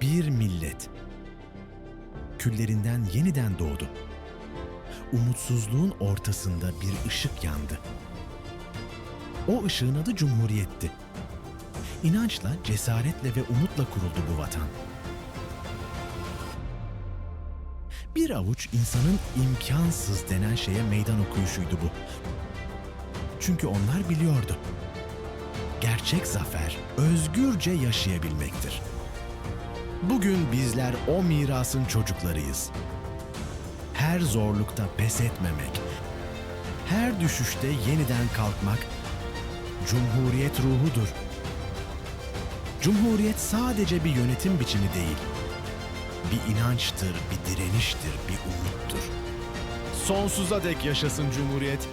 Bir millet küllerinden yeniden doğdu. Umutsuzluğun ortasında bir ışık yandı. O ışığın adı Cumhuriyet'ti. İnançla, cesaretle ve umutla kuruldu bu vatan. Bir avuç insanın imkansız denen şeye meydan okuyuşuydu bu. Çünkü onlar biliyordu. Gerçek zafer özgürce yaşayabilmektir. Bugün bizler o mirasın çocuklarıyız. Her zorlukta pes etmemek, her düşüşte yeniden kalkmak Cumhuriyet ruhudur. Cumhuriyet sadece bir yönetim biçimi değil. Bir inançtır, bir direniştir, bir umuttur. Sonsuza dek yaşasın Cumhuriyet.